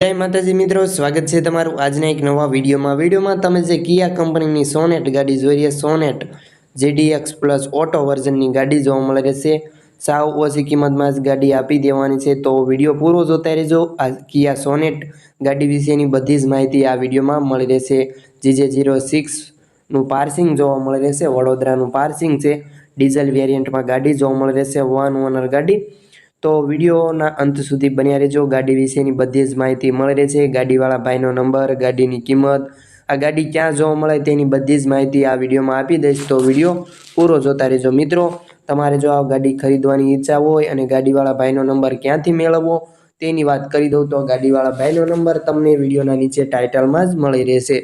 જય માતાજી મિત્રો, સ્વાગત છે તમારું આજના એક નવા વિડીયોમાં. વિડીયોમાં તમે જે કિયા કંપનીની સોનેટ ગાડી જોઈ રહ્યા, સોનેટ જીડીએક્સ પ્લસ ઓટો વર્ઝનની ગાડી જોવા મળે રહેશે. સાવ ઓછી કિંમતમાં જ ગાડી આપી દેવાની છે, તો વીડિયો પૂરો જોતા રહેજો. આ કિયા સોનેટ ગાડી વિશેની બધી જ માહિતી આ વિડીયોમાં મળી રહેશે. જીજે જીરો સિક્સનું પાર્સિંગ જોવા મળી રહેશે, વડોદરાનું પાર્સિંગ છે. ડીઝલ વેરિયન્ટમાં ગાડી જોવા મળી રહેશે, વન ઓનર ગાડી. તો વિડીયોના અંત સુધી બન્યા રહેજો. ગાડી વિશેની બધી જ માહિતી મળી રહેશે. ગાડીવાળા ભાઈનો નંબર, ગાડીની કિંમત, આ ગાડી ક્યાં જોવા મળે તેની બધી જ માહિતી આ વિડીયોમાં આપી દઈશ. તો વીડિયો પૂરો જોતા રહેજો મિત્રો. તમારે જો આ ગાડી ખરીદવાની ઈચ્છા હોય અને ગાડીવાળા ભાઈનો નંબર ક્યાંથી મેળવવો તેની વાત કરી દઉં તો ગાડીવાળા ભાઈનો નંબર તમને વિડીયોના નીચે ટાઇટલમાં જ મળી રહેશે.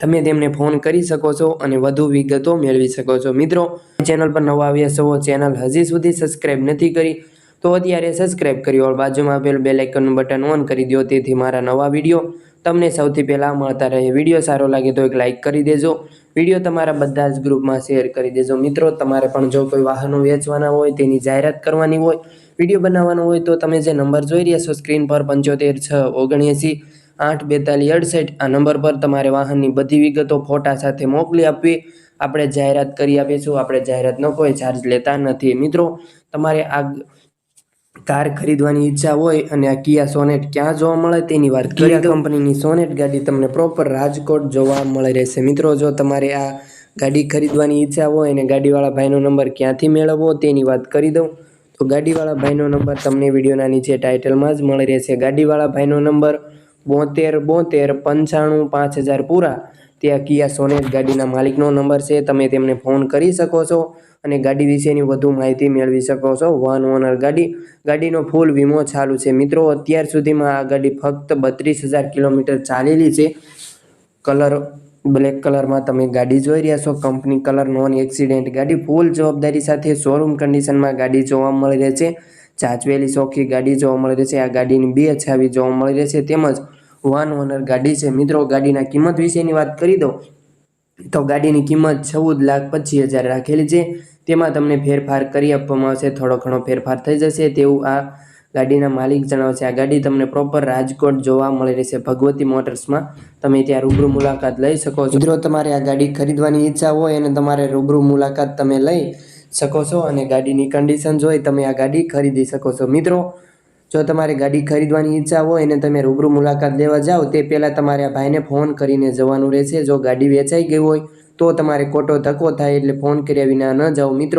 તમે તેમને ફોન કરી શકો છો અને વધુ વિગતો મેળવી શકો છો. મિત્રો, ચેનલ પર નવા આવ્યા છો, ચેનલ હજી સુધી સબસ્ક્રાઈબ નથી કરી તો અત્યારે સબસ્ક્રાઇબ કરી ઓર બાજુમાં આપેલ બેલ આઇકનનું બટન ઓન કરી દો તેથી મારા નવા વીડિયો તમને સૌથી પહેલાં મળતા રહે. વીડિયો સારો લાગે તો એક લાઇક કરી દેજો. વીડિયો તમારા બધા જ ગ્રુપમાં શેર કરી દેજો. મિત્રો, તમારે પણ જો કોઈ વાહનો વેચવાના હોય, તેની જાહેરાત કરવાની હોય વીડિયો બનાવવાનો હોય, તો તમે જે નંબર જોઈ રહ્યા છો સ્ક્રીન પર પંચોતેર છ ઓગણએંસી આઠ બેતાલીસ અડસઠ, આ નંબર પર તમારે વાહનની બધી વિગતો ફોટા સાથે મોકલી આપવી. આપણે જાહેરાત કરી આપીશું. આપણે જાહેરાતનો કોઈ ચાર્જ લેતા નથી. મિત્રો, તમારે આ કાર ખરીદવાની ઈચ્છા હોય અને આ કિયા સોનેટ ક્યાં જોવા મળે તેની વાત કિયા કંપનીની સોનેટ ગાડી તમને પ્રોપર રાજકોટ જોવા મળે રહેશે. મિત્રો જો તમારે આ ગાડી ખરીદવાની ઈચ્છા હોય અને ગાડીવાળા ભાઈનો નંબર ક્યાંથી મેળવવો તેની વાત કરી દઉં. તો ગાડીવાળા ભાઈનો નંબર તમને વિડીયોના નીચે ટાઇટલમાં જ મળી રહેશે. ગાડીવાળા ભાઈનો નંબર બોતેર બોતેર પંચાણું પાંચ હજાર પૂરા. ત્યાં કિયા સોનેટ ગાડીના માલિકનો નંબર છે, તમે તેમને ફોન કરી શકો છો અને ગાડી વિશેની વધુ માહિતી મેળવી શકો છો. વન ઓનર ગાડી, ગાડીનો ફૂલ વીમો ચાલુ છે. મિત્રો, અત્યાર સુધીમાં આ ગાડી ફક્ત બત્રીસ હજાર કિલોમીટર ચાલેલી છે. કલર, બ્લેક કલરમાં તમે ગાડી જોઈ રહ્યા છો. કંપની કલર નોન એક્સિડેન્ટ ગાડી, ફૂલ જવાબદારી સાથે શોરૂમ કન્ડિશનમાં ગાડી જોવા મળી રહે છે. ચાચવેલી ચોખ્ખી ગાડી જોવા મળી રહેશે આ ગાડીની બે છાવી જોવા મળી રહે છે. તેમજ વન ઓનર ગાડી છે. મિત્રો, ગાડીના કિંમત વિશેની વાત કરી દો તો ગાડીની કિંમત ચૌદ લાખ પચીસ હજાર રાખેલી છે. તેમાં તમને ફેરફાર કરી આપવામાં આવશે. થોડો ઘણો ફેરફાર થઈ જશે તેવું આ ગાડીના માલિક જણાવશે. આ ગાડી તમને પ્રોપર રાજકોટ જોવા મળી રહેશે. ભગવતી મોટર્સમાં તમે ત્યાં રૂબરૂ મુલાકાત લઈ શકો છો. મિત્રો, તમારે આ ગાડી ખરીદવાની ઈચ્છા હોય અને તમારે રૂબરૂ મુલાકાત તમે લઈ શકો છો અને ગાડીની કન્ડિશન જોઈ તમે આ ગાડી ખરીદી શકો છો. મિત્રો જો તમારે ગાડી ખરીદવાની ઈચ્છા હોય અને તમે રૂબરૂ મુલાકાત લેવા જાઓ, તે પહેલાં તમારે આ ભાઈને ફોન કરીને જવાનું રહેશે. જો ગાડી વેચાઈ ગઈ હોય, તો તમારે ખોટો ધક્કો થાય એટલે ફોન કર્યા વિના ન જાઓ. મિત્રો